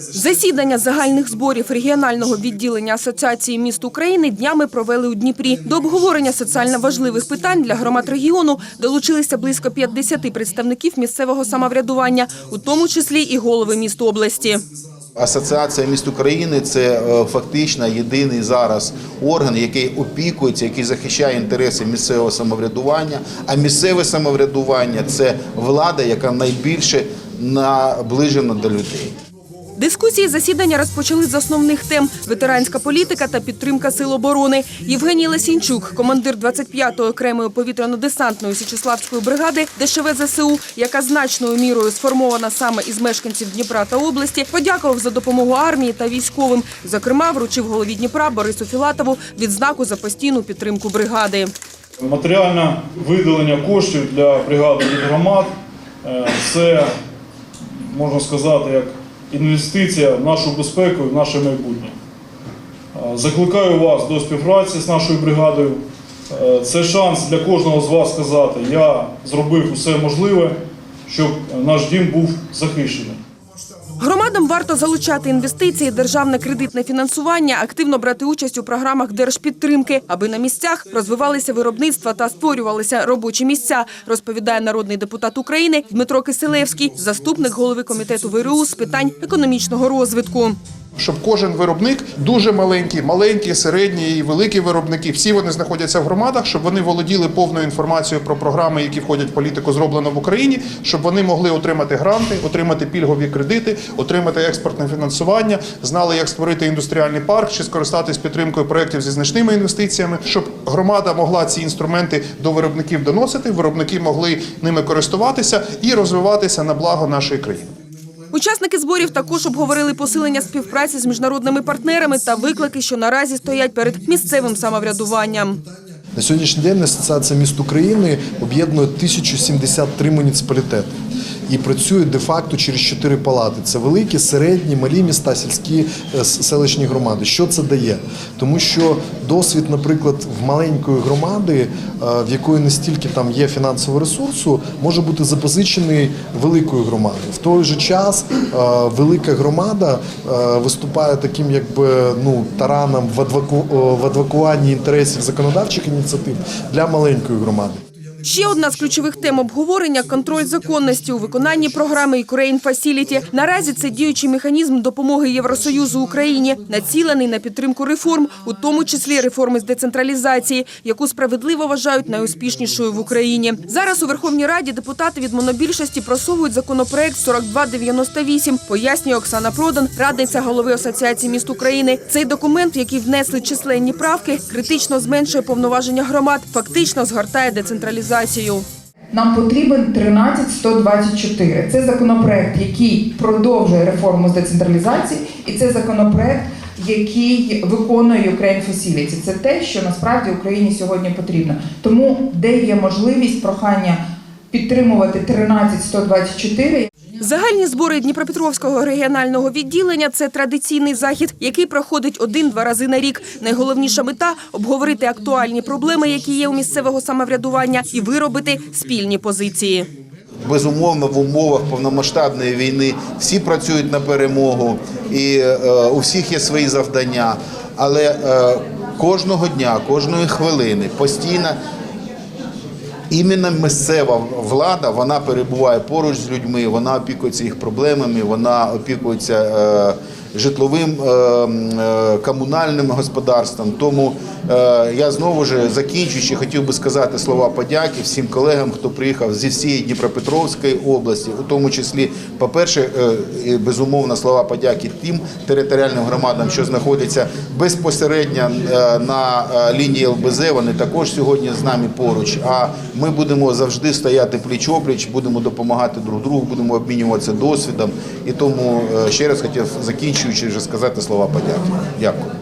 Засідання загальних зборів регіонального відділення Асоціації міст України днями провели у Дніпрі. До обговорення соціально важливих питань для громад регіону долучилися близько 50 представників місцевого самоврядування, у тому числі і голови міст області. Асоціація міст України це е, фактично єдиний зараз орган, який опікується, який захищає інтереси місцевого самоврядування. А місцеве самоврядування це влада, яка найбільше наближена до людей. Дискусії засідання розпочали з основних тем – ветеранська політика та підтримка сил оборони. Євгеній Лесінчук, командир 25-ї окремої повітряно-десантної Січеславської бригади ДШВ ЗСУ, яка значною мірою сформована саме із мешканців Дніпра та області, подякував за допомогу армії та військовим. Зокрема, вручив голові Дніпра Борису Філатову відзнаку за постійну підтримку бригади. Матеріальне виділення коштів для бригади від громад е, це, можна сказати, як інвестиція в нашу безпеку і в наше майбутнє. Е, Закликаю вас до співпраці з нашою бригадою. Е, Це шанс для кожного з вас сказати, я зробив усе можливе, щоб наш дім був захищений. Громадам варто залучати інвестиції, державне кредитне фінансування, активно брати участь у програмах держпідтримки, аби на місцях розвивалися виробництва та створювалися робочі місця, розповідає народний депутат України Дмитро Киселевський, заступник голови комітету ВРУ з питань економічного розвитку. щоб кожен виробник, дуже маленький, маленькі, середні і великі виробники, всі вони знаходяться в громадах, щоб вони володіли повною інформацією про програми, які входять в політику зроблено в Україні, щоб вони могли отримати гранти, отримати пільгові кредити, отримати експортне фінансування, знали, як створити індустріальний парк чи скористатись підтримкою проєктів зі значними інвестиціями, щоб громада могла ці інструменти до виробників доносити, виробники могли ними користуватися і розвиватися на благо нашої країни. Учасники зборів також обговорили посилення співпраці з міжнародними партнерами та виклики, що наразі стоять перед місцевим самоврядуванням. На сьогоднішній день Асоціація міст України об'єднує 1073 муніципалітети і працює де-факто через чотири палати. Це великі, середні, малі міста, сільські е, селищні громади. Що це дає? Тому що досвід, наприклад, в маленької громади, е, в якої не стільки там є фінансового ресурсу, може бути запозичений великою громадою. В той же час е, велика громада виступає таким, якби ну тараном в адвокуванні інтересів законодавчих ініціатив для маленької громади. Ще одна з ключових тем обговорення контроль законності у виконанні програми Ukraine Facility. Наразі це діючий механізм допомоги Євросоюзу Україні, націлений на підтримку реформ, у тому числі реформи з децентралізації, яку справедливо вважають найуспішнішою в Україні. Зараз у Верховній Раді депутати від монобільшості просовують законопроект 4298, пояснює Оксана Продан, радниця голови Асоціації міст України. Цей документ, який внесли численні правки, критично зменшує повноваження громад, фактично згортає децентралізацію. Нам потрібен 13124. Це законопроект, який продовжує реформу з децентралізації, і це законопроект, який виконує Ukraine Facility. Це те, що насправді Україні сьогодні потрібно. Тому, де є можливість прохання підтримувати 13124, Загальні збори Дніпропетровського регіонального відділення це традиційний захід, який проходить один-два рази на рік. Найголовніша мета обговорити актуальні проблеми, які є у місцевого самоврядування, і виробити спільні позиції. Безумовно, в умовах повномасштабної війни всі працюють на перемогу, і е, у всіх є свої завдання. Але е, кожного дня, кожної хвилини постійно іменно місцева влада вона перебуває поруч з людьми, вона опікується їх проблемами, вона опікується е, житловим е, е, комунальним господарством. Тому е, я знову ж закінчуючи, хотів би сказати слова подяки всім колегам, хто приїхав зі всієї Дніпропетровської області, у тому числі, по-перше, е, безумовно, слова подяки тим територіальним громадам, що знаходяться безпосередньо на лінії ЛБЗ. Вони також сьогодні з нами поруч. А ми будемо завжди стояти пліч-опліч, будемо допомагати друг другу, будемо обмінюватися досвідом. І тому ще раз хотів закінчуючи вже сказати слова подяки. Дякую.